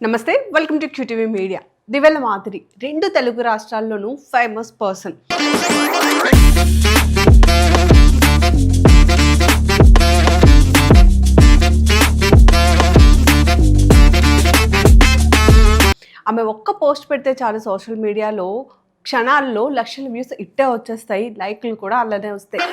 నమస్తే welcome to QTV media Divvela Madhuri రెండు తెలుగు రాష్ట్రాల్లోనూ ఫేమస్ పర్సన్ ఆమె ఒక్క పోస్ట్ పెడితే చాలు సోషల్ మీడియాలో క్షణాల్లో లక్షల వ్యూస్ ఇట్టే వచ్చేస్తాయి లైక్లు కూడా అలానే వస్తాయి.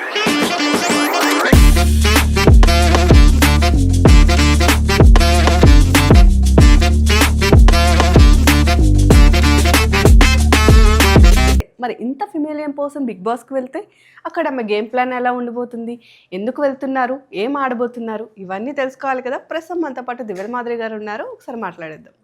మరి ఇంత ఫిమేలియం పర్సన్ బిగ్ బాస్కి వెళ్తే అక్కడ ఆమె గేమ్ ప్లాన్ ఎలా ఉండిపోతుంది ఎందుకు వెళ్తున్నారు? ఏం ఆడబోతున్నారు? ఇవన్నీ తెలుసుకోవాలి కదా. ప్రస్తుతం మనతో పాటు దివ్యల మాదిరి గారు ఉన్నారు. ఒకసారి మాట్లాడేద్దాం.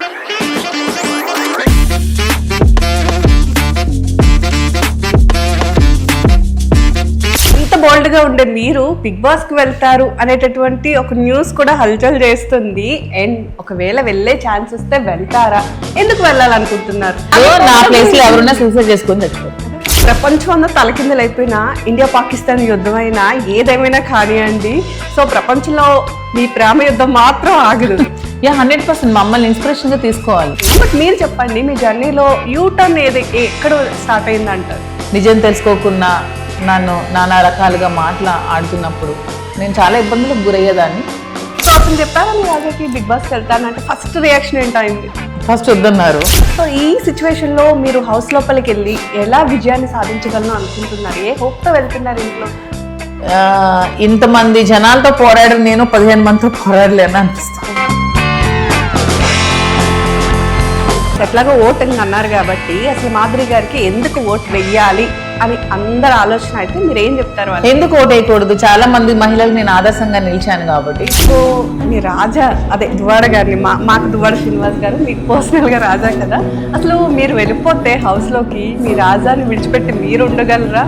బోల్డ్గా ఉండే మీరు బిగ్ బాస్కి వెళ్తారు అనేటటువంటి ఒక న్యూస్ కూడా హల్చల్ చేస్తుంది. అండ్ ఒకవేళ వెళ్ళే ఛాన్స్ వస్తే వెళ్తారా? ఎందుకు వెళ్ళాలనుకుంటున్నారు? ఓ, నా ప్లేస్లో ఎవరున్నా సూసైడ్ చేసుకుని చచ్చిపోతారు ప్రపంచం అంతా తలకిందలైపోయినా ఇండియా పాకిస్తాన్ యుద్ధమైనా ఏదేమైనా కానివ్వండి. సో ప్రపంచంలో మీ ప్రేమ యుద్ధం మాత్రం ఆగదు. యా హండ్రెడ్ పర్సెంట్ మమ్మల్ని ఇన్స్పిరేషన్గా తీసుకోవాలి. బట్ మీరు చెప్పండి మీ జర్నీలో యూ టర్న్ ఏది ఎక్కడ స్టార్ట్ అయిందంటారు? నిజం తెలుసుకోకుండా నన్ను నానా రకాలుగా మాటలు ఆడుతున్నప్పుడు నేను చాలా ఇబ్బందులకు గురయ్యేదాన్ని. సో అతను చెప్పారా మీ రాజాకి బిగ్ బాస్కి వెళ్తానంటే ఫస్ట్ రియాక్షన్ ఏంటైంది ఫస్ట్ వద్దన్నారు. సో ఈ సిచ్యువేషన్లో మీరు హౌస్ లోపలికి వెళ్ళి ఎలా విజయాన్ని సాధించగలను అనుకుంటున్నారు? ఏ హోప్తో వెళ్తున్నారు ఇంట్లో? ఇంతమంది జనాలతో పోరాడిన నేను పదిహేను మందితో పోరాడలేను అనిపిస్తుంది. ఎట్లాగో ఓటింగ్ అన్నారు కాబట్టి అసలు మాధురి గారికి ఎందుకు ఓట్ వెయ్యాలి? అని అందరి ఆలోచన అయితే మీరు ఏం చెప్తారు ఎందుకు ఓటేయకూడదు చాలా మంది మహిళలు నేను ఆదర్శంగా నిలిచాను కాబట్టి. సో మీ రాజా అదే దువాడ గారిని మా మాకు దువాడ శ్రీనివాస్ గారు మీకు పర్సనల్గా రాజా కదా. అసలు మీరు వెళ్ళిపోతే హౌస్లోకి మీ రాజాని విడిచిపెట్టి మీరు ఉండగలరా?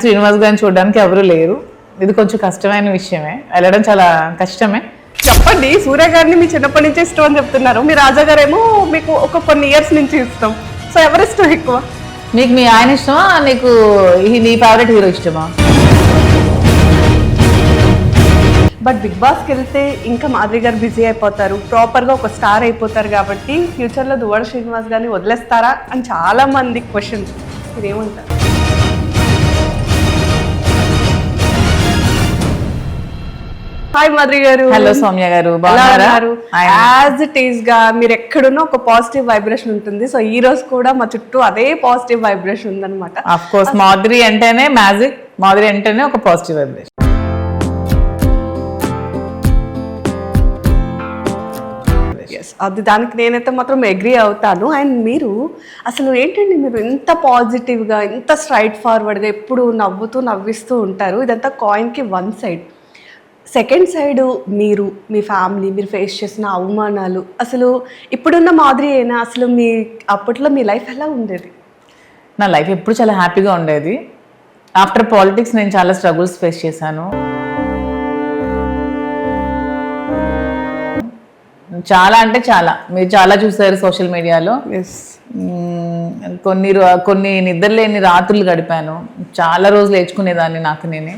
శ్రీనివాస్ గారిని చూడడానికి ఎవరు లేరు. ఇది కొంచెం కష్టమైన విషయమే. వెళ్ళడం చాలా కష్టమే. చెప్పండి సూర్య గారిని మీ చిన్నప్పటి నుంచి ఇష్టం అని చెప్తున్నారు. మీ రాజా గారేమో మీకు ఒక కొన్ని ఇయర్స్ నుంచి ఇష్టం. సో ఎవరి ఇష్టం ఎక్కువ? నీకు మీ ఆయన ఇష్టమా? నీకు ఈ- నీ ఫేవరెట్ హీరో ఇష్టమా? బట్ బిగ్ బాస్కి వెళ్తే ఇంకా మాధురి గారు బిజీ అయిపోతారు. ప్రాపర్గా ఒక స్టార్ అయిపోతారు కాబట్టి ఫ్యూచర్లో దువ్వాడ శ్రీనివాస్ గారిని వదిలేస్తారా అని చాలా మంది క్వశ్చన్స్ మీరేమంటారు? హాయ్ మాధురి గారు. హలో సౌమ్య గారు. యాజ్ ఇట్ ఈస్గా మీరు ఎక్కడున్నా ఒక పాజిటివ్ వైబ్రేషన్ ఉంటుంది. సో ఈ రోజు కూడా మా చుట్టూ అదే పాజిటివ్ వైబ్రేషన్ ఉందన్నమాట. ఆఫ్ కోర్స్ మాధురి అంటేనే మ్యాజిక్ మాధురి అంటేనే ఒక పాజిటివ్ వైబ్రేషన్ అది దానికి నేనైతే మాత్రం అగ్రి అవుతాను. అండ్ మీరు అసలు ఏంటండి మీరు ఎంత పాజిటివ్గా ఎంత స్ట్రైట్ ఫార్వర్డ్గా ఎప్పుడు నవ్వుతూ నవ్విస్తూ ఉంటారు? ఇదంతా కాయిన్కి వన్ సైడ్ సెకండ్ సైడ్ మీరు మీ ఫ్యామిలీ మీరు ఫేస్ చేసిన అవమానాలు అసలు ఇప్పుడున్న మాదిరి అయినా అసలు మీ అప్పట్లో మీ లైఫ్ ఎలా ఉండేది? నా లైఫ్ ఎప్పుడు చాలా హ్యాపీగా ఉండేది. ఆఫ్టర్ పాలిటిక్స్ నేను చాలా స్ట్రగుల్స్ ఫేస్ చేశాను. చాలా అంటే చాలా. మీరు చాలా చూసారు సోషల్ మీడియాలో కొన్ని కొన్ని నిద్రలేని రాత్రులు గడిపాను. చాలా రోజులు ఏడ్చుకునేదాన్ని నాకు నేనే.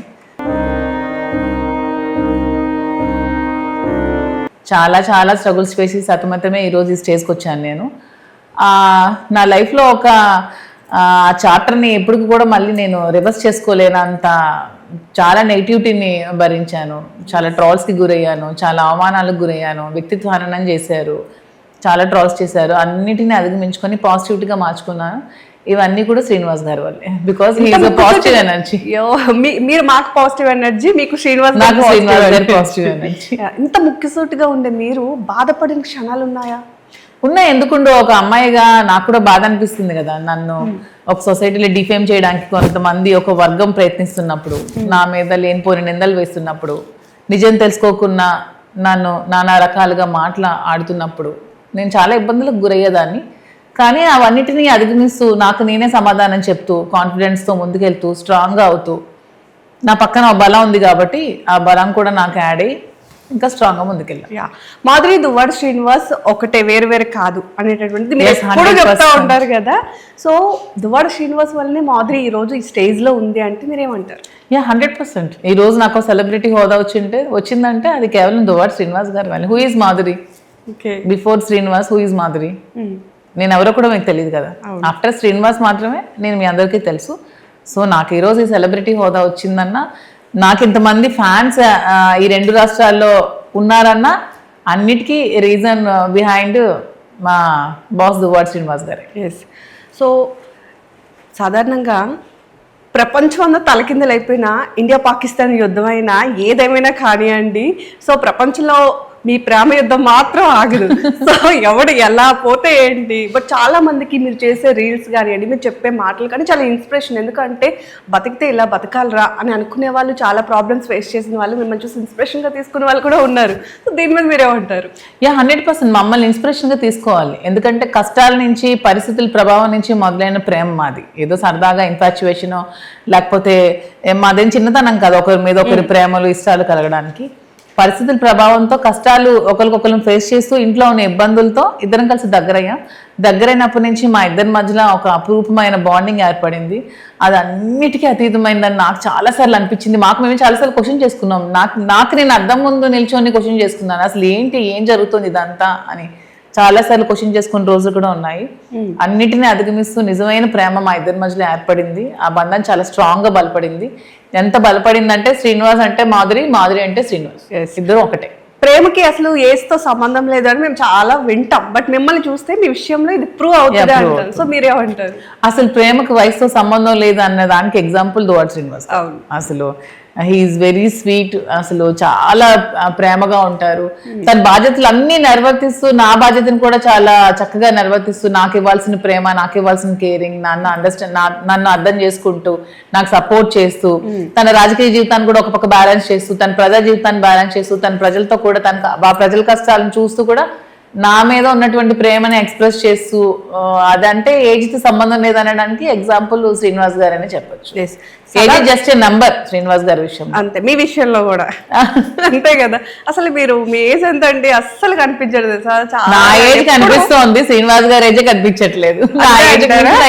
చాలా చాలా స్ట్రగుల్స్ చేసి సతమతమే ఈరోజు ఈ స్టేజ్కి వచ్చాను నేను. నా లైఫ్లో ఒక చాప్టర్ని ఎప్పటికి కూడా మళ్ళీ నేను రివర్స్ చేసుకోలేనంత చాలా నెగిటివిటీని భరించాను. చాలా ట్రాల్స్కి గురయ్యాను. చాలా అవమానాలకు గురయ్యాను. వ్యక్తిత్వ హననం చేశారు. చాలా ట్రాల్స్ చేశారు. అన్నిటిని అధిగమించుకొని పాజిటివిటీగా మార్చుకున్నాను. ఇవన్నీ కూడా శ్రీనివాస్ గారి వల్లే. బికాస్ పాజిటివ్ ఎనర్జీ మీరు మాకు పాజిటివ్ ఎనర్జీ మీకు శ్రీనివాస్ గారు నాకు శ్రీనివాస్ గారి. పాజిటివ్ ఎనర్జీ ఇంత ముఖ్యసూటిగా ఉండే మీరు బాధపడిన క్షణాలు ఉన్నాయా? ఉన్నా ఎందుకుండో ఒక అమ్మాయిగా నాకు కూడా బాధ అనిపిస్తుంది కదా. నన్ను ఒక సొసైటీలో డిఫేమ్ చేయడానికి కొంతమంది ఒక వర్గం ప్రయత్నిస్తున్నప్పుడు నా మీద లేనిపోని నిందలు వేస్తున్నప్పుడు నిజం తెలుసుకోకుండా నన్ను నానా రకాలుగా మాటలు ఆడుతున్నప్పుడు నేను చాలా ఇబ్బందులకు గురయ్యేదాన్ని. కానీ అవన్నిటినీ అధిగమిస్తూ నాకు నేనే సమాధానం చెప్తూ కాన్ఫిడెన్స్తో ముందుకెళ్తూ స్ట్రాంగ్గా అవుతూ నా పక్కన బలం ఉంది కాబట్టి ఆ బలం కూడా నాకు యాడ్ అయ్యి ఇంకా స్ట్రాంగ్గా ముందుకెళ్ళాం. యా. మాధురి దువ్వాడు శ్రీనివాస్ ఒకటే వేరు వేరు కాదు అనేటటువంటిది మీరు ఎప్పుడు చెప్తా 100%. ఉంటారు కదా. సో దువ్వాడు శ్రీనివాస్ వల్లనే మాధురి ఈ రోజు ఈ స్టేజ్లో ఉంది అంటే మీరేమంటారు? యా హండ్రెడ్ పర్సెంట్ ఈ రోజు నాకు సెలబ్రిటీ హోదా వచ్చింటే వచ్చిందంటే అది కేవలం దువాడ్ శ్రీనివాస్ గారి వల్ల. Who is Madhuri? Okay before Srinivas who is Madhuri? Hmm. నేను ఎవరో కూడా మీకు తెలియదు కదా. ఆఫ్టర్ శ్రీనివాస్ మాత్రమే నేను మీ అందరికీ తెలుసు. సో నాకు ఈరోజు ఈ సెలబ్రిటీ హోదా వచ్చిందన్న నాకు ఇంతమంది ఫ్యాన్స్ ఈ రెండు రాష్ట్రాల్లో ఉన్నారన్న అన్నిటికీ రీజన్ బిహైండ్ మా బాస్ దువాడ్ శ్రీనివాస్ గారే. ఎస్ సో సాధారణంగా ప్రపంచం అంతా తలకిందలైపోయినా ఇండియా పాకిస్తాన్ యుద్ధమైనా ఏదేమైనా కానివ్వండి సో ప్రపంచంలో మీ ప్రేమ యుద్ధం మాత్రం ఆగదు. సో ఎవడు ఎలా పోతే ఏంటి? బట్ చాలా మందికి మీరు చేసే రీల్స్ కానివ్వండి మీరు చెప్పే మాటలు కానీ చాలా ఇన్స్పిరేషన్ ఎందుకంటే బతికితే ఇలా బతకాలరా అని అనుకునే వాళ్ళు చాలా ప్రాబ్లమ్స్ ఫేస్ చేసిన వాళ్ళు మిమ్మల్ని చూసి ఇన్స్పిరేషన్గా తీసుకునే వాళ్ళు కూడా ఉన్నారు. సో దీని మీద మీరేమంటారు యా హండ్రెడ్ పర్సెంట్ మమ్మల్ని ఇన్స్పిరేషన్గా తీసుకోవాలి. ఎందుకంటే కష్టాల నుంచి పరిస్థితుల ప్రభావం నుంచి మొదలైన ప్రేమ మాది. ఏదో సరదాగా ఇన్ఫాచ్యువేషన్ లేకపోతే మాదేం చిన్నతనం కాదు ఒకరి మీద ఒకరి ప్రేమలు ఇష్టాలు కలగడానికి. పరిస్థితుల ప్రభావంతో కష్టాలు ఒకరికొకరిని ఫేస్ చేస్తూ ఇంట్లో ఉన్న ఇబ్బందులతో ఇద్దరం కలిసి దగ్గరయ్యాం. దగ్గరైనప్పటి నుంచి మా ఇద్దరి మధ్యలో ఒక అపురూపమైన బాండింగ్ ఏర్పడింది. అది అన్నిటికీ అతీతమైందని నాకు చాలాసార్లు అనిపించింది. మాకు మేము చాలాసార్లు క్వశ్చన్ చేసుకున్నాం. నాకు నాకు నేను అద్దం ముందు నిల్చొని క్వశ్చన్ చేసుకున్నాను. అసలు ఏంటి ఏం జరుగుతుంది ఇదంతా అని చాలాసార్లు క్వశ్చన్ చేసుకున్న రోజులు కూడా ఉన్నాయి. అన్నిటిని అధిగమిస్తూ నిజమైన ప్రేమ మా ఇద్దరి మధ్యలో ఏర్పడింది. ఆ బంధం చాలా స్ట్రాంగ్గా బలపడింది. ఎంత బలపడిందంటే శ్రీనివాస్ అంటే మాధురి మాధురి అంటే శ్రీనివాస్. ఇద్దరు ఒకటే. ప్రేమకి అసలు ఏజ్తో సంబంధం లేదని మేము చాలా వింటాం. బట్ మిమ్మల్ని చూస్తే మీ విషయంలో ఇది ప్రూవ్ అవుతుంది అంటారు. సో మీరేమంటారు? అసలు ప్రేమకు వయసుతో సంబంధం లేదు అన్న దానికి ఎగ్జాంపుల్ దువాడ్ శ్రీనివాస్. అవును. అసలు హీఈస్ వెరీ స్వీట్ అసలు చాలా ప్రేమగా ఉంటారు. తన బాధ్యతలు అన్ని నిర్వర్తిస్తూ నా బాధ్యతను కూడా చాలా చక్కగా నిర్వర్తిస్తూ నాకు ఇవ్వాల్సిన ప్రేమ నాకు ఇవ్వాల్సిన కేరింగ్ నన్ను అండర్స్టాండ్ నన్ను అర్థం చేసుకుంటూ నాకు సపోర్ట్ చేస్తూ తన రాజకీయ జీవితాన్ని కూడా ఒక పక్క బ్యాలెన్స్ చేస్తూ తన ప్రజా జీవితాన్ని బ్యాలెన్స్ చేస్తూ తన ప్రజలతో కూడా తన ప్రజల కష్టాలను చూస్తూ కూడా నా మీద ఉన్నటువంటి ప్రేమని ఎక్స్ప్రెస్ చేస్తూ అదంటే ఏజ్తో సంబంధం లేదనడానికి ఎగ్జాంపుల్ శ్రీనివాస్ గారు అని చెప్పొచ్చు. Age just a number Srinivas గారి విషయం అంతే మీ విషయంలో కూడా. అంతే కదా. అసలు మీరు మీ ఏజ్ ఎంత అండి అస్సలు కనిపించదు నా ఏజ్ కనిపిస్తోంది శ్రీనివాస్ గారి ఏజ్ కనిపించట్లేదు? నా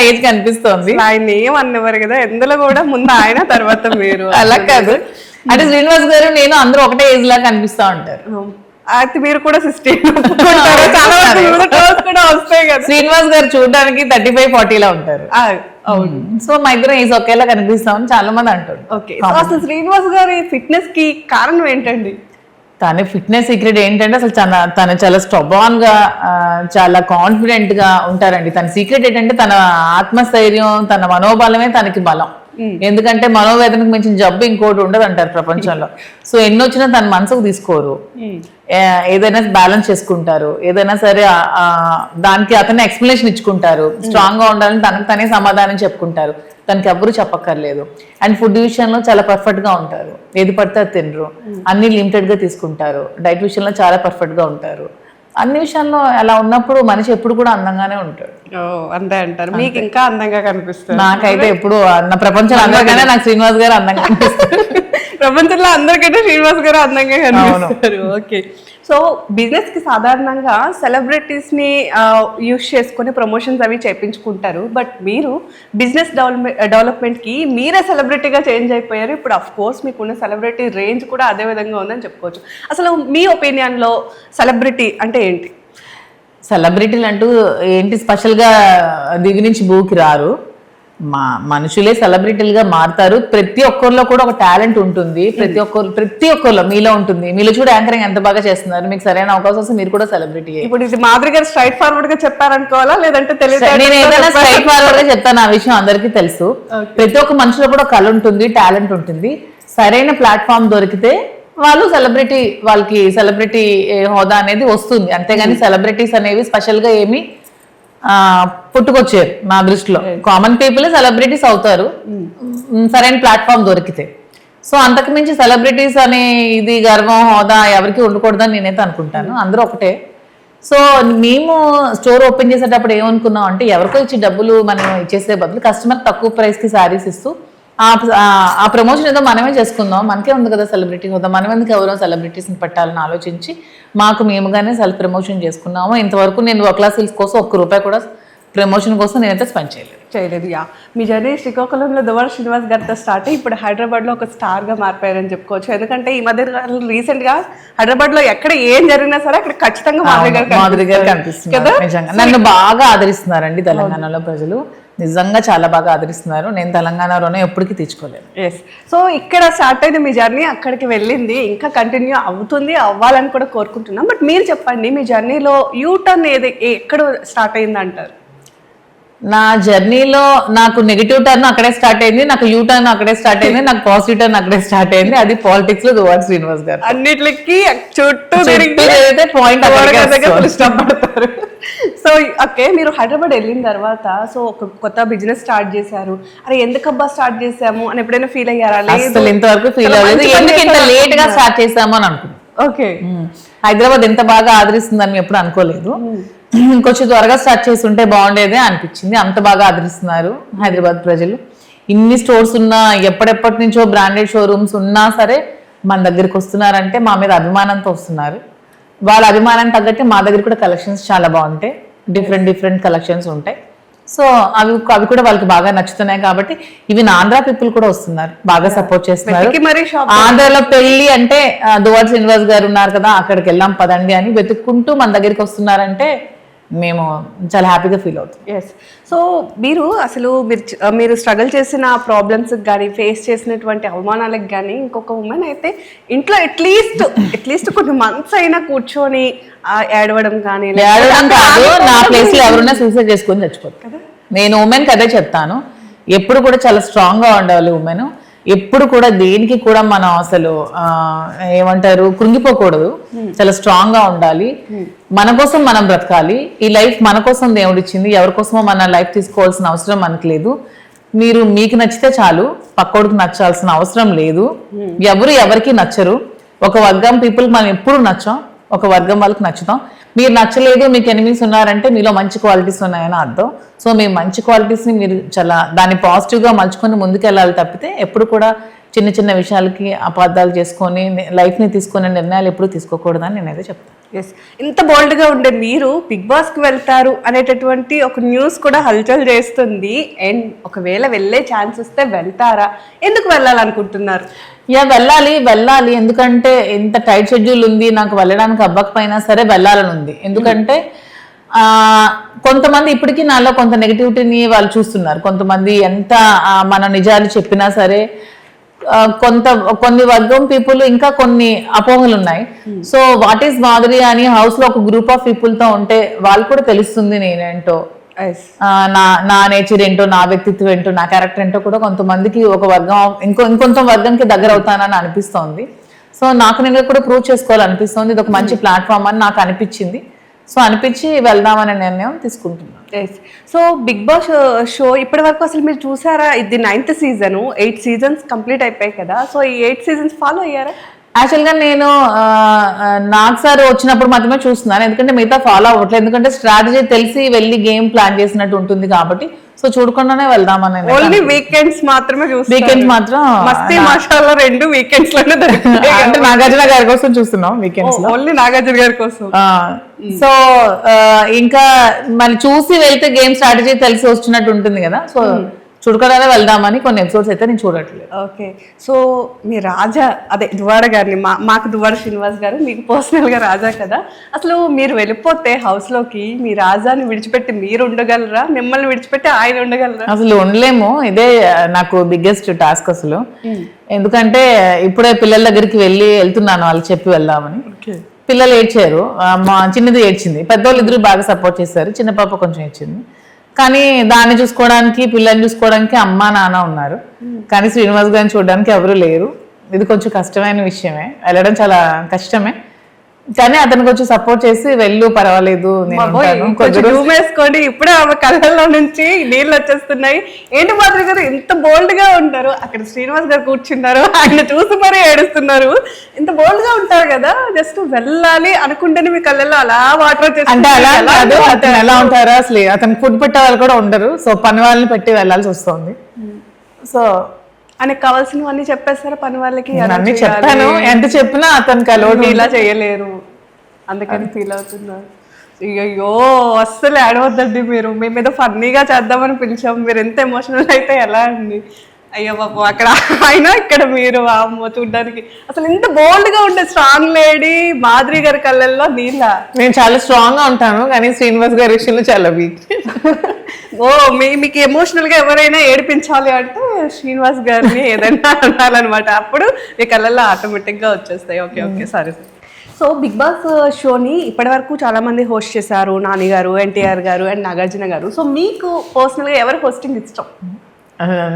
ఏజ్ కనిపిస్తోంది. ఆయన ఏమన్నవారు కదా? ఎందులో కూడా ముందు ఆయన తర్వాత మీరు. అలా కాదు. అంటే శ్రీనివాస్ గారు నేను అందరూ ఒకటే ఏజ్ లా కనిపిస్తా ఉంటారు. అయితే మీరు కూడా సిస్టర్ చాలా కూడా వస్తాయి కదా. శ్రీనివాస్ గారు చూడడానికి థర్టీ ఫైవ్ ఫార్టీలా ఉంటారు. అవును. సో మా ఇద్దరం ఏజ్ ఒకేలా కనిపిస్తామని చాలా మంది అంటారు ఓకే. అసలు శ్రీనివాస్ గారి ఫిట్నెస్కి కారణం ఏంటండి? తన ఫిట్నెస్ సీక్రెట్ ఏంటంటే అసలు తన తను చాలా స్టబాన్గా చాలా కాన్ఫిడెంట్గా ఉంటారండి. తన సీక్రెట్ ఏంటంటే తన ఆత్మస్థైర్యం తన మనోబలమే తనకి బలం. ఎందుకంటే మనోవేదనకు మించిన జబ్బు ఇంకోటి ఉండదు అంటారు ప్రపంచంలో. సో ఎన్ని వచ్చినా తన మనసుకు తీసుకోరు. ఏ- ఏదైనా బ్యాలెన్స్ చేసుకుంటారు. ఏదైనా సరే దానికి అతనే ఎక్స్ప్లెనేషన్ ఇచ్చుకుంటారు. స్ట్రాంగ్గా ఉండాలని తనకు తనే సమాధానం చెప్పుకుంటారు. తనకి ఎవ్వరూ చెప్పక్కర్లేదు. అండ్ ఫుడ్ విషయంలో చాలా పర్ఫెక్ట్గా ఉంటారు. ఏది పడితే అది తినరు. అన్ని లిమిటెడ్గా తీసుకుంటారు. డైట్ విషయంలో చాలా పర్ఫెక్ట్గా ఉంటారు. అన్ని విషయాల్లో అలా ఉన్నప్పుడు మనిషి ఎప్పుడు కూడా అందంగానే ఉంటాడు. ఓ అంతే అంటారు. మీకు ఇంకా అందంగా కనిపిస్తారు నాకైతే ఎప్పుడు నా ప్రపంచంలో అందరికన్నా నాకు శ్రీనివాస్ గారు అందంగా ప్రపంచంలో అందరికంటే శ్రీనివాస్ గారు అందంగా కనిపిస్తారు. ఓకే. సో బిజినెస్కి సాధారణంగా సెలబ్రిటీస్ని యూస్ చేసుకొని ప్రమోషన్స్ అవి చేయించుకుంటారు బట్ మీరు బిజినెస్ డెవలప్మెంట్ డెవలప్మెంట్కి మీరే సెలబ్రిటీగా చేంజ్ అయిపోయారు. ఇప్పుడు అఫ్ కోర్స్ మీకున్న సెలబ్రిటీ రేంజ్ కూడా అదే విధంగా ఉందని చెప్పుకోవచ్చు. అసలు మీ ఒపీనియన్లో సెలబ్రిటీ అంటే ఏంటి? సెలబ్రిటీలు అంటూ ఏంటి? స్పెషల్గా దిగు నుంచి భూకి రారు. మా మనుషులే సెలబ్రిటీలుగా మారుతారు. ప్రతి ఒక్కరిలో కూడా ఒక టాలెంట్ ఉంటుంది. ప్రతి ఒక్కరు ప్రతి ఒక్కరిలో మీలో ఉంటుంది. మీలో చూడ యాంకరింగ్ ఎంత బాగా చేస్తున్నారు. మీకు సరైన అవకాశం వస్తే మీరు కూడా సెలబ్రిటీ ఇప్పుడు ఇది మాదిరి గారు స్ట్రైట్ ఫార్వర్డ్గా చెప్పారనుకోవాలా? లేదంటే నేను ఏదైనా స్ట్రైట్ ఫార్వర్డ్గా చెప్తాను. ఆ విషయం అందరికీ తెలుసు. ప్రతి ఒక్క మనిషిలో కూడా కళ ఉంటుంది టాలెంట్ ఉంటుంది. సరైన ప్లాట్ఫామ్ దొరికితే వాళ్ళు సెలబ్రిటీ వాళ్ళకి సెలబ్రిటీ హోదా అనేది వస్తుంది. అంతేగాని సెలబ్రిటీస్ అనేవి స్పెషల్గా ఏమి పుట్టుకొచ్చారు నా దృష్టిలో. కామన్ పీపుల్ సెలబ్రిటీస్ అవుతారు. మ్, సరైన ప్లాట్ఫామ్ దొరికితే. సో అంతకు మించి సెలబ్రిటీస్ అనే ఇది గర్వం హోదా ఎవరికి ఉండకూడదని నేనైతే అనుకుంటాను. అందరూ ఒకటే. సో మేము స్టోర్ ఓపెన్ చేసేటప్పుడు ఏమనుకున్నాం అంటే ఎవరికో ఇచ్చి డబ్బులు మనం ఇచ్చేసే బదులు కస్టమర్ తక్కువ ప్రైస్కి శారీస్ ఇస్తూ ఆ- ప్రమోషన్ ఏదో మనమే చేసుకుందాం. మనకే ఉంది కదా సెలబ్రిటీ హోదా. మనం ఎందుకు ఎవరో సెలబ్రిటీస్ని పెట్టాలని ఆలోచించి మాకు మేముగానే సెల్ఫ్ ప్రమోషన్ చేసుకున్నాము. ఇంతవరకు నేను ఒకలా సిల్స్ కోసం ఒక్క రూపాయి కూడా ప్రమోషన్ కోసం నేనైతే స్పెండ్ చేయలేదు. చేయలేదు యా. మీ జర్నీ శ్రీకాకుళంలో దువార శ్రీనివాస్ గారితో స్టార్ట్ అయ్యి ఇప్పుడు హైదరాబాద్లో ఒక స్టార్గా మారిపోయారని చెప్పుకోవచ్చు. ఎందుకంటే ఈ మధ్య రీసెంట్గా హైదరాబాద్లో ఎక్కడ ఏం జరిగినా సరే అక్కడ ఖచ్చితంగా మాధురి గారు నిజంగా. నన్ను బాగా ఆదరిస్తున్నారండి తెలంగాణలో ప్రజలు. నిజంగా చాలా బాగా ఆదరిస్తున్నారు. నేను తెలంగాణలోనే ఎప్పటికీ తెచ్చుకోలేదు ఎస్ సో ఇక్కడ స్టార్ట్ అయిన మీ జర్నీ అక్కడికి వెళ్ళింది. ఇంకా కంటిన్యూ అవుతుంది. అవ్వాలని కూడా కోరుకుంటున్నాం. బట్ మీరు చెప్పండి మీ జర్నీలో యూ టర్న్ ఏది ఎక్కడ స్టార్ట్ అయింది అంటారు నా జర్నీలో నాకు నెగిటివ్ టర్న్ అక్కడే స్టార్ట్ అయింది నాకు యూ టర్న్ అక్కడే స్టార్ట్ అయింది నాకు పాజిటివ్ టర్న్ అక్కడే స్టార్ట్ అయింది. అది పాలిటిక్స్లో దువార్ శ్రీనివాస్ గారు. అన్నిటికి చుట్టూ తిరిగితే వస్తుంది. ఇష్టపడతారు సో ఓకే మీరు హైదరాబాద్ వెళ్ళిన తర్వాత సో ఒక కొత్త బిజినెస్ స్టార్ట్ చేశారు. అరే ఎందుకబ్బా స్టార్ట్ చేసాము అని ఎప్పుడైనా ఫీల్ అయ్యారా? అసలు ఇంతవరకు ఫీల్ అవ్వలేదు. ఎందుకు ఇంత లేట్గా స్టార్ట్ చేసాము అని అనుకున్నాను ఓకే. హైదరాబాద్ ఎంత బాగా ఆదరిస్తుందని ఎప్పుడు అనుకోలేదు. కొంచెం త్వరగా స్టార్ట్ చేసి ఉంటే బాగుండేదే అనిపించింది. అంత బాగా ఆదరిస్తున్నారు హైదరాబాద్ ప్రజలు. ఇన్ని స్టోర్స్ ఉన్నా ఎప్పటిెప్పటి నుంచో బ్రాండెడ్ షోరూమ్స్ ఉన్నా సరే మన దగ్గరికి వస్తున్నారంటే మా మీద అభిమానంతో వస్తున్నారు. వాళ్ళ అభిమానానికి తగ్గట్టు మా దగ్గర కూడా కలెక్షన్స్ చాలా బాగుంటాయి. డిఫరెంట్ డిఫరెంట్ కలెక్షన్స్ ఉంటాయి. సో అవి అవి కూడా వాళ్ళకి బాగా నచ్చుతున్నాయి కాబట్టి ఇవి ఆంధ్ర పీపుల్ కూడా వస్తున్నారు. బాగా సపోర్ట్ చేస్తున్నారు. ఆంధ్రలో పెళ్ళి అంటే దువార్ శ్రీనివాస్ గారు ఉన్నారు కదా అక్కడికి వెళ్ళాం పదండి అని వెతుక్కుంటూ మన దగ్గరికి వస్తున్నారంటే మేము చాలా హ్యాపీగా ఫీల్ అవుతాం. ఎస్ సో మీరు అసలు మీరు మీరు స్ట్రగుల్ చేసిన ప్రాబ్లమ్స్ కానీ ఫేస్ చేసినటువంటి అవమానాలకు కానీ ఇంకొక ఉమెన్ అయితే ఇంట్లో అట్లీస్ట్ అట్లీస్ట్ కొన్ని మంత్స్ అయినా కూర్చొని ఏడవడం కానీ ఏడవడం కాదు నా ప్లేస్లో ఎవరున్నా సూసైడ్ చేసుకొని చచ్చిపోతారు. నేను ఉమెన్ కదే చెప్తాను. ఎప్పుడు కూడా చాలా స్ట్రాంగ్గా ఉండాలి ఉమెన్ ఎప్పుడు కూడా దేనికి కూడా మనం అసలు ఏమంటారు కృంగిపోకూడదు. చాలా స్ట్రాంగ్గా ఉండాలి మన కోసం మనం బ్రతకాలి. ఈ లైఫ్ మన కోసం దేవుడు ఇచ్చింది. ఎవరి కోసమో మన లైఫ్ తీసుకోవాల్సిన అవసరం మనకు లేదు. మీరు మీకు నచ్చితే చాలు. పక్కోడికి నచ్చాల్సిన అవసరం లేదు. ఎవరు ఎవరికి నచ్చరు. ఒక వర్గం పీపుల్ మనం ఎప్పుడు నచ్చం. ఒక వర్గం వాళ్ళకి నచ్చుతాం. మీరు నచ్చలేదు మీకు ఎనిమిస్ ఉన్నారంటే మీలో మంచి క్వాలిటీస్ ఉన్నాయని అర్థం. సో మీ మంచి క్వాలిటీస్ని మీరు చాలా దాన్ని పాజిటివ్గా మలుచుకొని ముందుకెళ్ళాలి తప్పితే ఎప్పుడు కూడా చిన్న చిన్న విషయాలకి అపార్థాలు చేసుకొని లైఫ్ని తీసుకునే నిర్ణయాలు ఎప్పుడు తీసుకోకూడదని నేనైతే చెప్తాను. ఎస్ ఇంత బోల్డ్గా ఉండే మీరు బిగ్ బాస్కి వెళ్తారు అనేటటువంటి ఒక న్యూస్ కూడా హల్చల్ చేస్తుంది. అండ్ ఒకవేళ వెళ్ళే ఛాన్స్ వస్తే వెళ్తారా? ఎందుకు వెళ్ళాలనుకుంటున్నారు? యా వెళ్ళాలి వెళ్ళాలి. ఎందుకంటే ఎంత టైట్ షెడ్యూల్ ఉంది నాకు వెళ్ళడానికి అవ్వకపోయినా సరే వెళ్ళాలని ఉంది. ఎందుకంటే ఆ కొంతమంది ఇప్పటికీ నాలో కొంత నెగిటివిటీని వాళ్ళు చూస్తున్నారు. కొంతమంది ఎంత మన నిజాలు చెప్పినా సరే కొంత కొన్ని వర్గం పీపుల్ ఇంకా కొన్ని అపోహలు ఉన్నాయి సో వాట్ ఈస్ మాధురి అని హౌస్లో ఒక గ్రూప్ ఆఫ్ పీపుల్తో ఉంటే వాళ్ళు కూడా తెలుస్తుంది నేనేంటో. నా నా నేచర్ ఏంటో నా వ్యక్తిత్వం ఏంటో నా క్యారెక్టర్ ఏంటో కూడా కొంతమందికి ఒక వర్గం ఇంకో ఇంకొంత వర్గంకి దగ్గర అవుతానని అనిపిస్తోంది. సో నాకు నేను కూడా ప్రూవ్ చేసుకోవాలనిపిస్తోంది. ఇది ఒక మంచి ప్లాట్ఫామ్ అని నాకు అనిపించింది. సో అనిపించి వెళ్దామనే నిర్ణయం తీసుకుంటున్నాను. Yes so Bigg Boss show ఇప్పటి వరకు అసలు మీరు చూసారా? ఇది ninth season eight seasons complete అయిపోయాయి కదా. సో ఈ ఎయిట్ సీజన్స్ ఫాలో అయ్యారా? యాక్చువల్గా నేను నాకు సార్ వచ్చినప్పుడు మాత్రమే చూస్తున్నాను. ఎందుకంటే మిగతా ఫాలో అవ్వట్లేదు. ఎందుకంటే స్ట్రాటజీ తెలిసి వెళ్ళి గేమ్ ప్లాన్ చేసినట్టు ఉంటుంది కాబట్టి. సో చూడకుండానే వెళ్దామని ఓన్లీ వీకెండ్స్ మాత్రమే వీకెండ్ మాత్రం మస్తీ మసాలా రెండు వీకెండ్స్లోనే అంటే నాగార్జున గారి కోసం చూస్తున్నాం వీకెండ్స్ ఓన్లీ నాగార్జున గారి కోసం. సో ఇంకా మళ్ళీ చూసి వెళ్తే గేమ్ స్ట్రాటజీ తెలిసి వచ్చినట్టు ఉంటుంది కదా. సో చూడకడానే వెళ్దామని కొన్ని ఎపిసోడ్స్ అయితే నేను చూడట్లేదు. ఓకే. సో మీ రాజా అదే దువాడ గారిని మా మాకు దువాడ శ్రీనివాస్ గారు మీకు పర్సనల్గా రాజా కదా. అసలు మీరు వెళ్ళిపోతే హౌస్లోకి మీ రాజాని విడిచిపెట్టి మీరు ఉండగలరా మిమ్మల్ని విడిచిపెట్టి ఆయన ఉండగలరా? అసలు ఉండలేము. ఇదే నాకు బిగ్గెస్ట్ టాస్క్ అసలు. ఎందుకంటే ఇప్పుడే పిల్లల దగ్గరికి వెళ్ళి వెళ్తున్నాను వాళ్ళు చెప్పి వెళ్దామని. పిల్లలు ఏడ్చారు. మా చిన్నది ఏడ్చింది. పెద్దవాళ్ళు ఇద్దరు బాగా సపోర్ట్ చేశారు. చిన్న పాప కొంచెం ఏడ్చింది. కానీ దాన్ని చూసుకోవడానికి పిల్లల్ని చూసుకోవడానికి అమ్మ నాన్న ఉన్నారు. కానీ శ్రీనివాస్ గారిని చూడడానికి ఎవరు లేరు. ఇది కొంచెం కష్టమైన విషయమే. వెళ్ళడం చాలా కష్టమే. కానీ అతను కొంచెం సపోర్ట్ చేసి వెళ్ళు పర్వాలేదు వేసుకోండి ఇప్పుడే ఆమె కళ్ళల్లో నుంచి నీళ్ళు వచ్చేస్తున్నాయి. ఏంటి మాధురి గారు ఇంత బోల్డ్గా ఉంటారు. అక్కడ శ్రీనివాస్ గారు కూర్చున్నారు. ఆయన చూసి మరీ ఏడుస్తున్నారు. ఇంత బోల్డ్గా ఉంటారు కదా జస్ట్ వెళ్ళాలి అనుకుంటేనే మీ కళ్ళల్లో అలా వాటర్ అంటే అలా కాదు అతను ఎలా ఉంటారో అసలు? అతను ఫుడ్ పెట్టే వాళ్ళు కూడా ఉండరు. సో పని వాళ్ళని పెట్టి వెళ్ళాల్సి వస్తుంది. సో ఆయనకు కావాల్సినవన్నీ చెప్పేస్తారా పని వాళ్ళకి అన్ని? చెప్పాను. ఎంత చెప్పినా అతనికి మీరు ఇలా చేయలేరు. అందుకని ఫీల్ అవుతున్నారు. అయ్యో అస్సలు ఏడవద్దండి మీరు. మేము ఏదో ఫన్నీగా చేద్దామని పిలిచాం. మీరు ఎంత ఎమోషనల్ అయితే ఎలా అండి? అయ్యో బాబు అక్కడ ఆయన ఇక్కడ మీరు అమ్మో చూడ్డానికి. అసలు ఎంత బోల్డ్గా ఉండే స్ట్రాంగ్ లేడీ మాధురి గారి కళ్ళల్లో నీళ్ళ. నేను చాలా స్ట్రాంగ్గా ఉంటాను కానీ శ్రీనివాస్ గారి విషయంలో చాలా వీక్ ఓ మీ మీకు ఎమోషనల్గా ఎవరైనా ఏడిపించాలి అంటే శ్రీనివాస్ గారిని ఏదైనా అనాలన్నమాట. అప్పుడు మీ కళ్ళల్లో ఆటోమేటిక్గా వచ్చేస్తాయి. ఓకే ఓకే సరే సో బిగ్ బాస్ షోని ఇప్పటి వరకు చాలా మంది హోస్ట్ చేశారు నాని గారు ఎన్టీఆర్ గారు అండ్ నాగార్జున గారు. సో మీకు పర్సనల్గా ఎవరు హోస్టింగ్ ఇష్టం?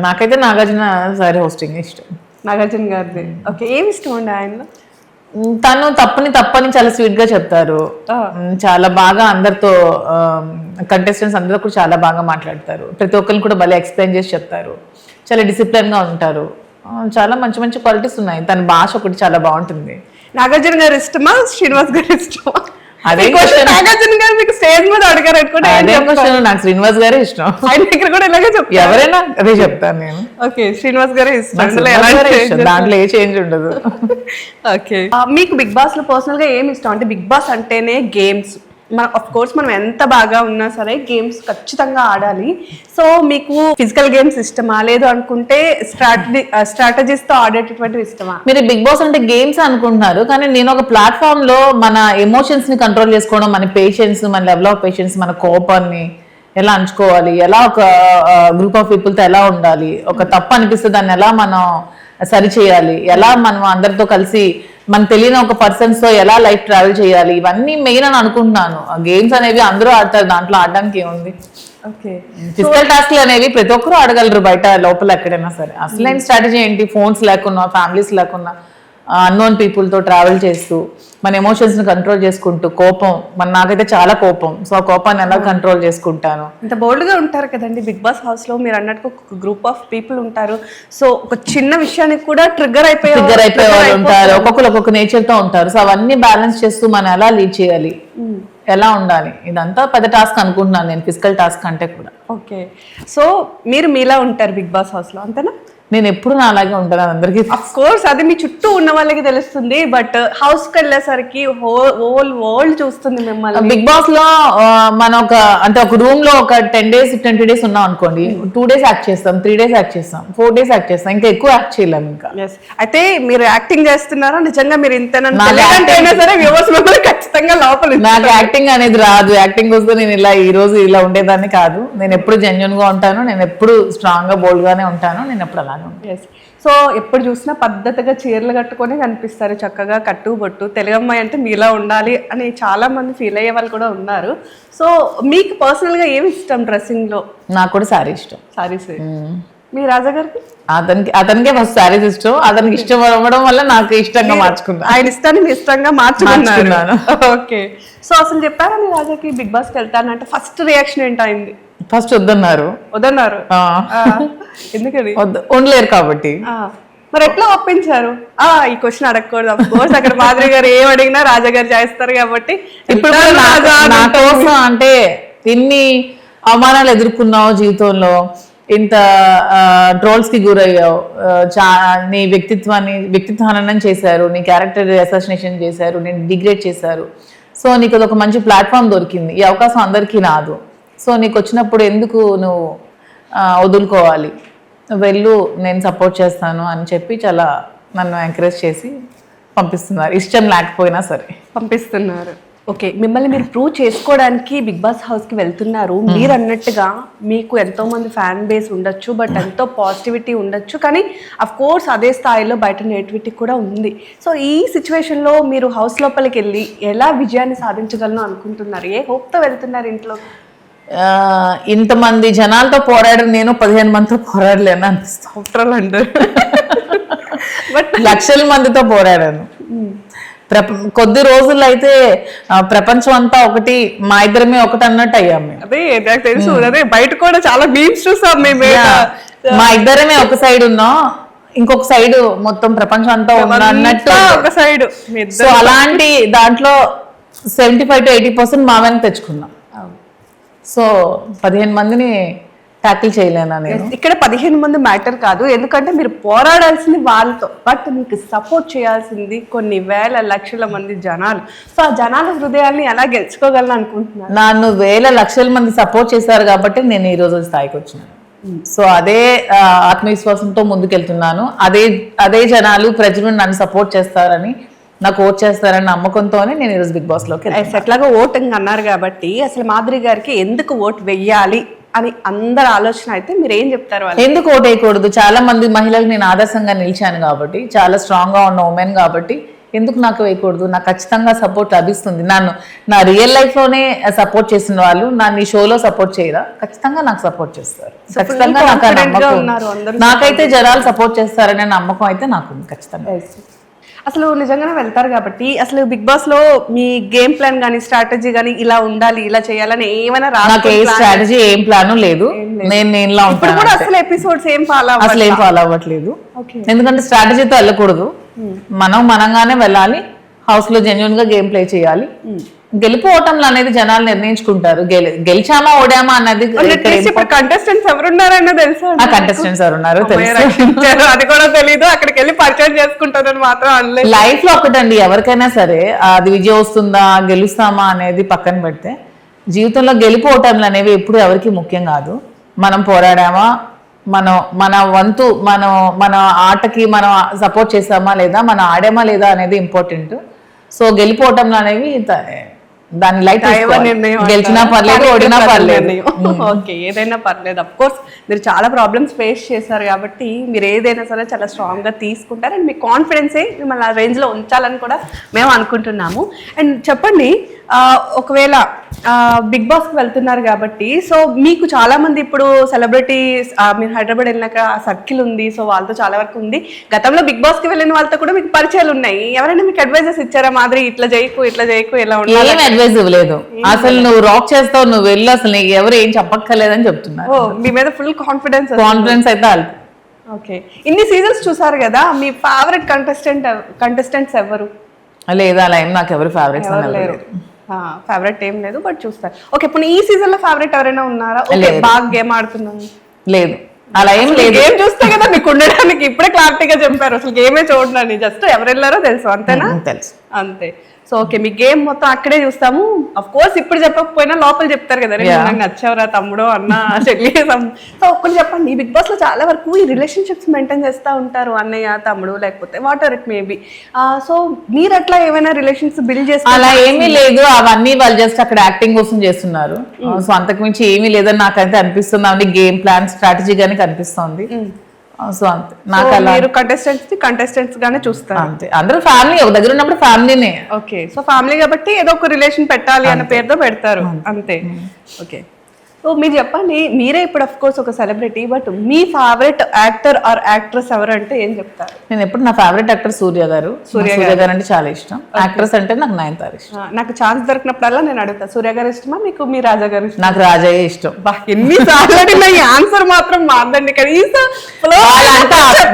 నాకైతే నాగార్జున సారి హోస్టింగ్ ఇష్టం. నాగార్జున గారిది. ఓకే ఏమి ఇష్టం అండి ఆయనలో? తను తప్పని తప్పని చాలా స్వీట్గా చెప్తారు. చాలా బాగా అందరితో కంటెస్టెంట్స్ అందరూ కూడా చాలా బాగా మాట్లాడతారు. ప్రతి ఒక్కరిని కూడా భలే ఎక్స్ప్లెయిన్ చేసి చెప్తారు. చాలా డిసిప్లిన్గా ఉంటారు. చాలా మంచి మంచి క్వాలిటీస్ ఉన్నాయి. తన భాష ఒకటి చాలా బాగుంటుంది. నాగార్జున గారు ఇష్టమా? శ్రీనివాస్ గారు ఇష్టమా? అదే. నాగార్జున గారు మీకు స్టేజ్ మీద అడిగారు అనుకుంటే అదే నాకు శ్రీనివాస్ గారే ఇష్టం. ఆయన దగ్గర కూడా ఇలాగే చెప్తారు? ఎవరైనా అదే చెప్తాను నేను. ఓకే శ్రీనివాస్ గారే ఇష్టం. దాంట్లో ఏ చేంజ్ ఉండదు. ఓకే. మీకు బిగ్ బాస్లో పర్సనల్గా ఏమి ఇష్టం? అంటే బిగ్ బాస్ అంటేనే గేమ్స్ మన ఆఫ్ కోర్స్ మనం ఎంత బాగా ఉన్నా సరే గేమ్స్ ఖచ్చితంగా ఆడాలి. సో మీకు ఫిజికల్ గేమ్స్ ఇష్టమా? లేదు అనుకుంటే స్ట్రాటజీ స్ట్రాటజీస్తో ఆడేటటువంటివి ఇష్టమా? మీరు బిగ్ బాస్ అంటే గేమ్స్ అనుకుంటున్నారు కానీ నేను ఒక ప్లాట్ఫామ్లో మన ఎమోషన్స్ని కంట్రోల్ చేసుకోవడం మన పేషెన్స్ మన లెవెల్ ఆఫ్ పేషెన్స్ మన కోపాన్ని ఎలా అంచుకోవాలి ఎలా ఒక గ్రూప్ ఆఫ్ పీపుల్తో ఎలా ఉండాలి ఒక తప్పు అనిపిస్తే దాన్ని ఎలా మనం సరి చేయాలి ఎలా మనం అందరితో కలిసి మనకు తెలియని ఒక పర్సన్స్తో ఎలా లైఫ్ ట్రావెల్ చేయాలి? ఇవన్నీ మెయిన్ అని అనుకుంటున్నాను. గేమ్స్ అనేవి అందరూ ఆడతారు దాంట్లో ఆడడానికి ఏముంది? ఫిజికల్ టాస్క్లు అనేవి ప్రతి ఒక్కరు ఆడగలరు బయట లోపల ఎక్కడైనా సరే. అసలైన స్ట్రాటజీ ఏంటి? ఫోన్స్ లేకున్నా ఫ్యామిలీస్ లేకున్నా. అన్నోన్ పీపుల్తో ట్రావెల్ చేస్తూ మన ఎమోషన్స్ని కంట్రోల్ చేసుకుంటూ కోపం మన నాకైతే చాలా కోపం. సో ఆ కోపాన్ని ఎలా కంట్రోల్ చేసుకుంటాను? ఇంత బోల్డ్గా ఉంటారు కదండి బిగ్ బాస్ హౌస్లో. మీరు అన్నట్టు ఒక గ్రూప్ ఆఫ్ పీపుల్ ఉంటారు. సో ఒక చిన్న విషయానికి కూడా ట్రిగ్గర్ అయిపోయే ట్రిగ్గర్ అయిపోయే వాళ్ళు ఉంటారు. ఒక్కొక్కరు ఒక్కొక్క నేచర్తో ఉంటారు. సో అవన్నీ బ్యాలెన్స్ చేస్తూ మనం ఎలా లీడ్ చేయాలి? ఎలా ఉండాలి? ఇదంతా పెద్ద టాస్క్ అనుకుంటున్నాను నేను ఫిజికల్ టాస్క్ అంటే కూడా. ఓకే. సో మీరు మీలా ఉంటారు బిగ్ బాస్ హౌస్లో అంతేనా? నేను ఎప్పుడు నా అలాగే ఉంటాను అది అందరికీ అఫ్ కోర్స్ అది మీ చుట్టూ ఉన్న వాళ్ళకి తెలుస్తుంది బట్ హౌస్కి వెళ్ళేసరికి హోల్ వరల్డ్ చూస్తుంది మిమ్మల్ని. బిగ్ బాస్లో మన ఒక అంటే ఒక రూమ్లో ఒక టెన్ డేస్ ట్వంటీ డేస్ ఉన్నాం అనుకోండి టూ డేస్ యాక్ట్ చేస్తాం త్రీ డేస్ యాక్ట్ చేస్తాం ఫోర్ డేస్ యాక్ట్ చేస్తాం ఇంకా ఎక్కువ యాక్ట్ చేయలేము ఇంకా. అయితే మీరు యాక్టింగ్ చేస్తున్నారా? నిజంగా మీరు అయినా సరే వ్యూవర్స్ మిమ్మల్ని ఖచ్చితంగా లోపల నాకు యాక్టింగ్ అనేది రాదు. యాక్టింగ్ వస్తే నేను ఇలా ఈ రోజు ఇలా ఉండేదాన్ని కాదు. నేను ఎప్పుడు జెన్యున్గా ఉంటాను నేను ఎప్పుడు స్ట్రాంగ్గా బోల్డ్ గానే ఉంటాను నేను ఎప్పుడు అలానే ఉంటాను. సో ఎప్పుడు చూసినా పద్ధతిగా చీరలు కట్టుకొని కనిపిస్తారు. చక్కగా కట్టు బొట్టు తెలుగు అమ్మాయి అంటే మీలా ఉండాలి అని చాలా మంది ఫీల్ అయ్యే వాళ్ళు కూడా ఉన్నారు. సో మీకు పర్సనల్గా ఏమి ఇష్టం డ్రెస్సింగ్లో? నాకు కూడా శారీ ఇష్టం. సారీస్ మీ రాజా గారికి? అతనికి అతనికే ఫస్ట్ శారీస్ ఇష్టం. అతనికి ఇష్టం అవ్వడం వల్ల నాకు ఇష్టంగా మార్చుకున్నా. ఆయన ఇష్టాన్ని మీ ఇష్టంగా మార్చుకున్నాను. ఓకే సో అసలు చెప్పారా మీ రాజాకి బిగ్ బాస్కి వెళ్తానంటే ఫస్ట్ రియాక్షన్ ఏంటైంది ఫస్ట్ వద్దన్నారు. వద్దన్నారు. ఎందుకని ఉండలేరు కాబట్టి. మరి ఎట్లా ఒప్పించారు? ఆ ఈ క్వశ్చన్ అడగకూడదు అఫ్ కోర్స్ అక్కడ మాధురి గారు ఏం అడిగినా రాజా గారు చేస్తారు కాబట్టి. ఇప్పుడు నా కోసం అంటే ఇన్ని అవమానాలు ఎదుర్కొన్నావు జీవితంలో? ఇంత ట్రోల్స్కి గురయ్యావు. చా నీ వ్యక్తిత్వాన్ని వ్యక్తిత్వ హననం చేశారు. నీ క్యారెక్టర్ అసాసినేషన్ చేశారు. నేను డిగ్రేడ్ చేశారు. సో నీకు అది ఒక మంచి ప్లాట్ఫామ్ దొరికింది. ఈ అవకాశం అందరికీ రాదు సో నీకు వచ్చినప్పుడు ఎందుకు నువ్వు వదులుకోవాలి? వెళ్ళు నేను సపోర్ట్ చేస్తాను అని చెప్పి చాలా నన్ను ఎంకరేజ్ చేసి పంపిస్తున్నారు. ఇష్టం లేకపోయినా సరే. పంపిస్తున్నారు. ఓకే మిమ్మల్ని మీరు ప్రూవ్ చేసుకోవడానికి బిగ్ బాస్ హౌస్కి వెళ్తున్నారు మీరు అన్నట్టుగా మీకు ఎంతో మంది ఫ్యాన్ బేస్ ఉండొచ్చు బట్ ఎంతో పాజిటివిటీ ఉండొచ్చు. కానీ అఫ్ కోర్స్ అదే స్థాయిలో బయట నెగిటివిటీ కూడా ఉంది. సో ఈ సిచ్యువేషన్లో మీరు హౌస్ లోపలికి వెళ్ళి ఎలా విజయాన్ని సాధించగలను అనుకుంటున్నారు? ఏ hope తో వెళ్తున్నారు ఇంట్లో? ఇంతమంది జనాలతో పోరాడడం నేను పదిహేను మందితో పోరాడలేను అనిపిస్తాను డాక్టర్లు అంటారు. బట్ లక్షల మందితో పోరాడాను. ప్రప కొద్ది రోజుల్లో అయితే ప్రపంచం అంతా ఒకటి మా ఇద్దరమే ఒకటి అన్నట్టు అయ్యాం మేము. అదే నాకు తెలుసు. అదే బయట కూడా చాలా మీమ్స్ చూసాం మేము మా ఇద్దరమే ఒక సైడ్ ఉన్నాం. ఇంకొక సైడ్ మొత్తం ప్రపంచం అంతా ఉన్న అన్నట్టు ఒక సైడ్ సో అలాంటి దాంట్లో seventy five to eighty percent మా వెనక తెచ్చుకున్నాం. సో పదిహేను మందిని ట్యాకిల్ చేయలేనా నేను? ఇక్కడ పదిహేను మంది మ్యాటర్ కాదు. ఎందుకంటే మీరు పోరాడాల్సింది వాళ్ళతో. బట్ మీకు సపోర్ట్ చేయాల్సింది కొన్ని వేల లక్షల మంది జనాలు. సో ఆ జనాల హృదయాల్ని ఎలా గెలుచుకోగలను అనుకుంటున్నారు? నన్ను వేల లక్షల మంది సపోర్ట్ చేశారు కాబట్టి నేను ఈ రోజు స్థాయికి వచ్చినాను. సో అదే ఆ, ఆత్మవిశ్వాసంతో ముందుకెళ్తున్నాను. అదే అదే జనాలు ప్రజలు నన్ను సపోర్ట్ చేస్తారని నాకు ఓట్ చేస్తారని నమ్మకంతోనే నేను ఈరోజు బిగ్ బాస్లోకి ఎట్లాగో ఓటింగ్ అన్నారు కాబట్టి అసలు మాధురి గారికి ఎందుకు ఓటు వెయ్యాలి అని అందరి ఆలోచన అయితే మీరు ఏం చెప్తారు ఎందుకు ఓట్ వేయకూడదు? చాలా మంది మహిళలకు నేను ఆదర్శంగా నిలిచాను కాబట్టి చాలా స్ట్రాంగ్గా ఉన్న ఉమెన్ కాబట్టి ఎందుకు నాకు వేయకూడదు? నాకు ఖచ్చితంగా సపోర్ట్ లభిస్తుంది. నన్ను నా రియల్ లైఫ్లోనే సపోర్ట్ చేసిన వాళ్ళు నన్ను ఈ షోలో సపోర్ట్ చేయరా? ఖచ్చితంగా నాకు సపోర్ట్ చేస్తారు. ఖచ్చితంగా నాకు నమ్మకం నాకైతే జనాలు సపోర్ట్ చేస్తారనే నమ్మకం అయితే నాకు ఖచ్చితంగా. అసలు నిజంగానే వెళ్తారు కాబట్టి అసలు బిగ్ బాస్లో మీ గేమ్ ప్లాన్ కానీ స్ట్రాటజీ కానీ ఇలా ఉండాలి ఇలా చేయాలని ఏమైనా నాకు ఏ స్ట్రాటజీ ఏం ప్లాన్ లేదు. నేను ఇప్పుడు కూడా అంతే. అసలు ఎపిసోడ్స్ ఏం ఫాలో అసలు ఏం ఫాలో అవ్వట్లేదు. ఎందుకంటే స్ట్రాటజీతో వెళ్ళకూడదు. మనం మనంగానే వెళ్ళాలి. హౌస్లో జెన్యున్గా గేమ్ ప్లే చేయాలి. గెలుపు ఓటంలు అనేది జనాలు నిర్ణయించుకుంటారు. గెలి గెలిచామా ఓడామా అన్నది కంటెస్టెంట్స్ ఎవరున్నారన్న తెలుసా ఆ కంటెస్టెంట్స్ ఎవరు ఉన్నారు అమ్మాయి తెలుసు. అది కూడా తెలీదు. అక్కడికి వెళ్ళి పరిచయం చేసుకుంటారని మాత్రం అనలేదు. లైఫ్లో ఒకటండి. ఎవరికైనా సరే అది విజయం వస్తుందా గెలుస్తామా అనేది పక్కన పెడితే జీవితంలో గెలుపు ఓటములు అనేవి ఎప్పుడు ఎవరికి ముఖ్యం కాదు. మనం పోరాడామా మనం మన వంతు మనం మన ఆటకి మనం సపోర్ట్ చేసామా లేదా మనం ఆడామా లేదా అనేది ఇంపార్టెంట్ సో గెలుపు ఓటములు అనేవి దాని లైట్ గెలిచినా? పర్లేదు ఓడినా పర్లేదు. ఓకే ఏదైనా పర్లేదు. అఫ్ కోర్స్ మీరు చాలా ప్రాబ్లమ్స్ ఫేస్ చేశారు కాబట్టి మీరు ఏదైనా సరే చాలా స్ట్రాంగ్గా తీసుకుంటారు. అండ్ మీ కాన్ఫిడెన్సే మిమ్మల్ని ఆ రేంజ్లో ఉంచాలని కూడా మేము అనుకుంటున్నాము. అండ్ చెప్పండి ఆ, ఒకవేళ బిగ్ బాస్కి వెళ్తున్నారు కాబట్టి సో మీకు చాలా మంది ఇప్పుడు సెలబ్రిటీస్ మీరు హైదరాబాద్ వెళ్ళినాక సర్కిల్ ఉంది సో వాళ్ళతో చాలా వరకు ఉంది. గతంలో బిగ్ బాస్కి వెళ్ళిన వాళ్ళతో కూడా మీకు పరిచయాలు ఉన్నాయి. ఎవరైనా మీకు అడ్వైజెస్ ఇచ్చారా మాదిరి ఇట్లా చేయకు ఇట్లా చేయకు ఇలా ఉండాలి ఏం అడ్వైజ్ ఇవ్వలేదు అసలు నువ్వు రాక్ చేస్తావు నువ్వు వెళ్ళు అసలు నీకు ఎవరు ఏం చెప్పక్కర్లేదని చెప్తున్నారు. ఓ మీ మీద ఫుల్ కాన్ఫిడెన్స్ కాన్ఫిడెన్స్ అయితే ఓకే. ఇన్ని సీజన్స్ చూసారు కదా మీ ఫేవరెట్ కంటెస్టెంట్ కంటెస్టెంట్స్ ఎవరు? లేదు అలా ఏం నాకు ఎవరు ఫేవరెట్స్ లేరు. ఫేవరెట్ ఏం లేదు బట్ చూస్తారు. ఓకే ఇప్పుడు ఈ సీజన్లో ఫేవరెట్ ఎవరైనా ఉన్నారా? ఓకే లేదు. బాగా గేమ్ ఆడుతున్నాను లేదు. అలా ఏం లేదు. గేమ్ చూస్తే కదా మీకు ఉండడానికి ఇప్పుడే క్లారిటీగా చెప్పారు. అసలు గేమే చూడండి జస్ట్ ఎవరు వెళ్ళారో తెలుసు అంతేనా? తెలుసు. అంతే. సో ఓకే మీ గేమ్ మొత్తం అక్కడే చూస్తాము. అఫ్ కోర్స్ ఇప్పుడు చెప్పకపోయినా లోపల చెప్తారు కదా "రే, Yeah. నువ్వు నాకు నచ్చావురా తమ్ముడు అన్న? చెల్లి some-" సో ఒక్కటి చెప్పండి ఈ బిగ్ బాస్లో చాలా వరకు ఈ రిలేషన్షిప్స్ మెయింటైన్ చేస్తూ ఉంటారు అన్నయ్య తమ్ముడు లేకపోతే whatever it maybe so మీరు అట్లా ఏమైనా రిలేషన్స్ బిల్డ్ చేసి అలా ఏమీ లేదు. అవన్నీ వాళ్ళు జస్ట్ అక్కడ యాక్టింగ్ కోసం చేస్తున్నారు. సో అంతకు మించి ఏమీ లేదని నాకైతే అనిపిస్తుంది. అవన్నీ గేమ్ ప్లాన్ స్ట్రాటజీ గానీ కనిపిస్తుంది. సో అంతే. నాకు మీరు కంటెస్టెంట్స్ కంటెస్టెంట్స్ గానే చూస్తారు. అంతే. అందరూ ఫ్యామిలీ ఒక దగ్గర ఉన్నప్పుడు ఫ్యామిలీనే ఓకే సో ఫ్యామిలీ కాబట్టి ఏదో ఒక రిలేషన్ పెట్టాలి అన్న పేరుతో పెడతారు. అంతే. ఓకే సో మీరు చెప్పండి మీరే ఇప్పుడు అఫ్ కోర్స్ ఒక సెలబ్రిటీ బట్ మీ ఫేవరెట్ యాక్టర్ ఆర్ యాక్ట్రెస్ ఎవరు అంటే ఏం చెప్తారు? నేను ఎప్పుడు నా ఫేవరెట్ యాక్టర్ సూర్య గారు. సూర్య గారు. అంటే చాలా ఇష్టం. యాక్ట్రెస్ అంటే నాకు నయనతార ఇష్టం. నాకు ఛాన్స్ దొరికినప్పుడల్లా నేను అడుగుతా. సూర్య గారు ఇష్టమా? మీకు మీ రాజా గారు ఇష్టమా? నాకు రాజయ్య ఇష్టం. ఎన్ని సార్లు అడిగినా ఈ ఆన్సర్ మాత్రం మాదండి కనీసం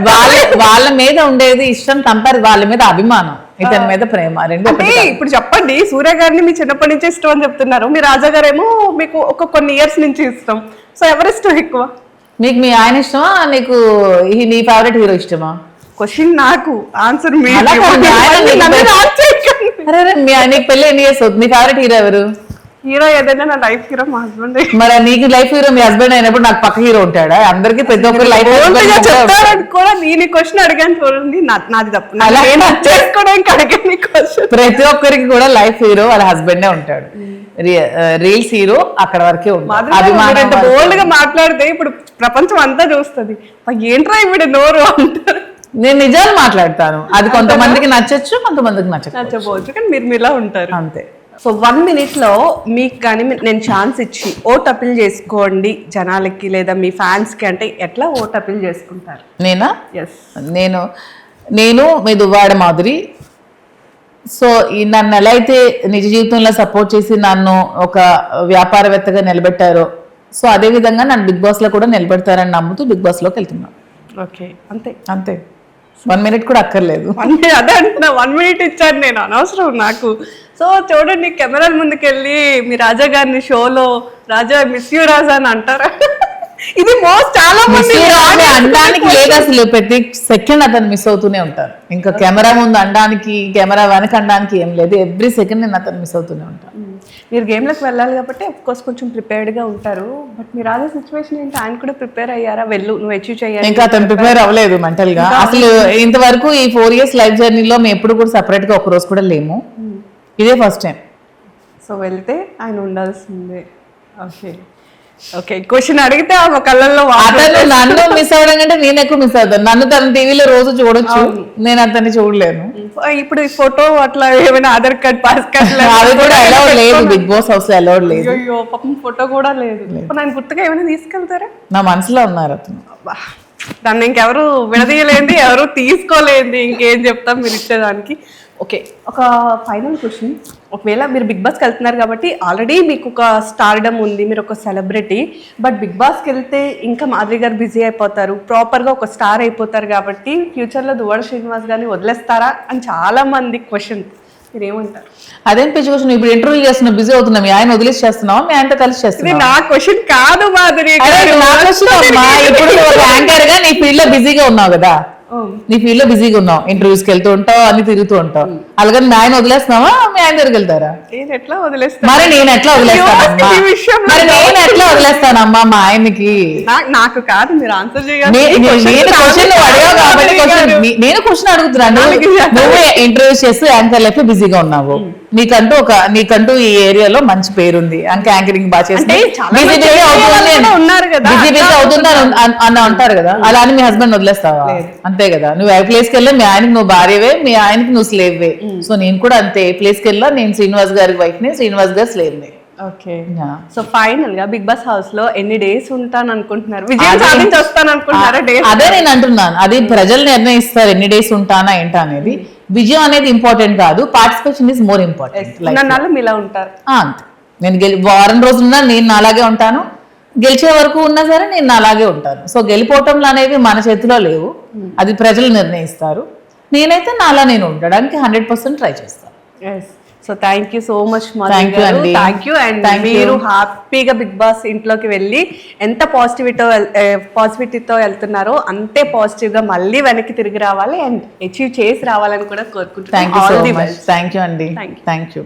వాళ్ళ వాళ్ళ మీద ఉండేది ఇష్టం కంపేర్ వాళ్ళ మీద అభిమానం. ఇతని మీద ప్రేమ రెండు అంటే ఇప్పుడు చెప్పండి సూర్య గారిని మీ చిన్నప్పటి నుంచి ఇష్టం అని చెప్తున్నారు. మీ రాజా గారేమో మీకు ఒక కొన్ని ఇయర్స్ నుంచి ఇష్టం. సో ఎవరి ఇష్టం ఎక్కువ? మీకు మీ ఆయన ఇష్టమా? నీకు ఈ- నీ ఫేవరెట్ హీరో ఇష్టమా? క్వశ్చన్ నాకు ఆన్సర్ మీ పెళ్ళి ఎన్ని ఇయర్స్ అవుతుంది? నీ ఫేవరెట్ హీరో ఎవరు? హీరో ఏదైనా నా లైఫ్ హీరో మా హస్బెండ్ మరి నీకు లైఫ్ హీరో మీ హస్బెండ్ అయినప్పుడు నాకు పక్క హీరో ఉంటాడా? అందరికి ప్రతి ఒక్కరు లైఫ్ చెప్తారని కూడా నేను క్వశ్చన్ అడిగాను చూడండి. నాది తప్పు. చేసుకోవడానికి అడిగాను క్వశ్చన్ ప్రతి ఒక్కరికి కూడా లైఫ్ హీరో వాళ్ళ హస్బెండే ఉంటాడు. రీల్స్ హీరో అక్కడ వరకే వరకు. బోల్డ్గా మాట్లాడితే ఇప్పుడు ప్రపంచం అంతా చూస్తుంది. "అబ్బా, ఏంట్రా ఇప్పుడు నోరు? అంటారు. నేను నిజాలు మాట్లాడతాను. అది కొంతమందికి నచ్చచ్చు కొంతమందికి నచ్చచ్చు నచ్చపోవచ్చు కానీ మీరు మీలా ఉంటారు. అంతే. సో వన్ మినిట్లో మీకు కానీ నేను ఛాన్స్ ఇచ్చి ఓట్ అప్పీల్ చేసుకోండి జనాలకి లేదా మీ ఫ్యాన్స్కి అంటే ఎట్లా ఓట్ అప్పీల్ చేసుకుంటారు? నేనా? ఎస్ నేను నేను మీ దువ్వాడ మాధురి. సో ఈ నన్ను ఎలా అయితే నిజ జీవితంలో సపోర్ట్ చేసి నన్ను ఒక వ్యాపారవేత్తగా నిలబెట్టారో సో అదే విధంగా నన్ను బిగ్ బాస్లో కూడా నిలబెడతారని నమ్ముతూ బిగ్ బాస్లోకి వెళ్తున్నాను. ఓకే అంతే. అంతే. వన్ మినిట్ కూడా అక్కర్లేదు. వన్ మినిట్ అదే అంటున్నా. వన్ మినిట్ ఇచ్చాను నేను. అనవసరం నాకు. సో చూడండి కెమెరాల ముందుకెళ్ళి మీ రాజా గారిని షోలో రాజా మిస్ యూ రాజా అని అంటారా? ఇది మోస్ట్ చాలా మంది అనడానికి లేదు అసలు ప్రతి సెకండ్ అతను మిస్ అవుతూనే ఉంటారు. ఇంకా కెమెరా ముందు అనడానికి కెమెరా వెనక అనడానికి ఏం లేదు. ఎవ్రీ సెకండ్ నేను అతను మిస్ అవుతూనే ఉంటాను. మీరు గేమ్లకు వెళ్ళాలి కాబట్టి కోర్స్ కొంచెం prepared గా ఉంటారు. బట్ మీరు అదే సిచ్యువేషన్ ఏంటి? ఆయన కూడా ప్రిపేర్ అయ్యారా? వెళ్ళు నువ్వు అచీవ్ చేయాలి. ఇంకా అతను ప్రిపేర్ అవ్వలేదు మెంటల్గా. అసలు ఇంతవరకు ఈ ఫోర్ ఇయర్స్ లైఫ్ జర్నీలో మేము ఎప్పుడు కూడా సపరేట్గా ఒక రోజు కూడా లేము. ఇదే ఫస్ట్ టైం సో వెళ్తే ఆయన ఉండాల్సిందే. ఓకే ఓకే క్వశ్చన్ అడిగితే ఆ కళ్ళల్లో అతను నన్ను మిస్ అవ్వడం కంటే నేను ఎక్కువ మిస్ అవుతాను. నన్ను తన టీవీలో రోజు చూడొచ్చు. నేను అతన్ని చూడలేను. ఇప్పుడు ఈ ఫోటో అట్లా ఏమైనా ఆధార్ కార్డ్ పాస్ కార్డ్ అది కూడా అలౌడ్ లేదు. బిగ్ బాస్ హౌస్లో అలౌడ్ లేదు. అయ్యో పాపం ఫోటో కూడా లేదు. ఇప్పుడు నేను గుర్తుగా ఏమైనా తీసుకెళ్తారా? నా మనసులో ఉన్నారు అతను. అబ్బా, దాన్ని ఇంకెవరు విడదీయలేంది ఎవరు తీసుకోలేంది. ఇంకేం చెప్తాం మీరు ఇచ్చేదానికి. ఓకే ఒక ఫైనల్ క్వశ్చన్. ఒకవేళ మీరు బిగ్ బాస్కి వెళ్తున్నారు కాబట్టి ఆల్రెడీ మీకు ఒక స్టార్డమ్ ఉంది మీరు ఒక సెలబ్రిటీ. బట్ బిగ్ బాస్కి వెళ్తే ఇంకా మాధురి గారు బిజీ అయిపోతారు ప్రాపర్గా ఒక స్టార్ అయిపోతారు కాబట్టి ఫ్యూచర్లో దువ్వాడ శ్రీనివాస్ గారిని వదిలేస్తారా అని చాలా మంది క్వశ్చన్. మీరు ఏమంటారు అదేం పిచ్చి క్వశ్చన్? ఇప్పుడు ఇంటర్వ్యూ చేస్తున్నా బిజీ అవుతున్నా మీ ఆయన వదిలేసి చేస్తున్నావా? మీ ఆయనతో కలిసి ఇది చేస్తున్నావా? నా క్వశ్చన్ కాదు మాధురి. ఇప్పుడు యాంకర్గా నీ ఫీల్డ్లో బిజీగా ఉన్నావు కదా. నీ ఫీల్డ్లో బిజీగా ఉన్నావు. ఇంటర్వ్యూస్కి వెళ్తూ ఉంటావు అన్ని తిరుగుతూ ఉంటావు. అలాగని మీ ఆయన వదిలేస్తున్నావా? మీ ఆయన దగ్గరికి వెళ్తారా? నేను ఎట్లా వదిలేస్తాను? మరి నేను ఎట్లా వదిలేస్తానమ్మా? ఈ విషయంలో మరి నేను ఎట్లా వదిలేస్తానమ్మా మా ఆయనకి? నా- నాకు కాదు మీరు ఆన్సర్ చేయాలి. నే- ఈ నే- question నేను క్వశ్చన్ అడిగావు కాబట్టి క్వశ్చన్. నేను క్వశ్చన్ అడుగుతున్నాను. నువ్వే ఇంటర్వ్యూస్ చేస్తూ. యాంకర్ లైఫ్ బిజీగా ఉన్నావు. నీకంటూ ఒక నీకంటూ ఈ ఏరియాలో మంచి పేరుంది అంక యాంకరింగ్ బాగా చేసి అంటే చాలా మంది చేసే వాళ్ళు కూడా ఉన్నారు కదా. బిజీ బిజీ అట్లా అవుతుంది? అని అన్- అని అంటారు కదా. అలా అని మీ హస్బెండ్ వదిలేస్తావా? అంతే కదా. నువ్వు ఏ ప్లేస్కి వెళ్ళా మీ ఆయనకి నువ్వు భార్యవే మీ ఆయనకి నువ్వు స్లేవ్వే సో నేను కూడా అంతే ఏ ప్లేస్కి వెళ్ళా నేను శ్రీనివాస్ గారి వైఫ్ని శ్రీనివాస్ గారి స్లేవ్ని. ఓకే. సో ఫైనల్గా బిగ్ బాస్ హౌస్లో ఎన్ని డేస్ ఉంటాను అనుకుంటున్నారు? విజయం అదే- సాధించి వస్తాను అనుకుంటున్నారా డేస్ అదే నేను అంటున్నాను. అది ప్రజలు నిర్ణయిస్తారు ఎన్ని డేస్ ఉంటానా ఏంటా అనేది. విజయం అనేది ఇంపార్టెంట్ కాదు పార్టిసిపేషన్ ఇస్ మోర్ ఇంపార్టెంట్ నన్ను మీలా ఉంటారు. అంతే. నేను గెలి వారం రోజులున్నా నేను నాలాగే ఉంటాను. గెలిచే వరకు ఉన్నా సరే నేను నాలాగే ఉంటాను. సో గెలిపోవటంలు అనేవి మన చేతిలో లేవు. అది ప్రజలు నిర్ణయిస్తారు. నేనైతే నాలా నేను ఉండడానికి హండ్రెడ్ పర్సెంట్ ట్రై చేస్తాను so thank you so much Thank you అండి. Thank you and. మీరు హ్యాపీగా బిగ్ బాస్ ఇంట్లోకి వెళ్ళి ఎంత పాజిటివిటీతో పాజిటివిటీతో వెళ్తున్నారో అంతే పాజిటివ్గా మళ్ళీ వెనక్కి తిరిగి రావాలి అండ్ అచీవ్ చేసి రావాలని కూడా థ్యాంక్ యూ కోరుకుంటున్నాను థ్యాంక్ యూ అండి. Thank you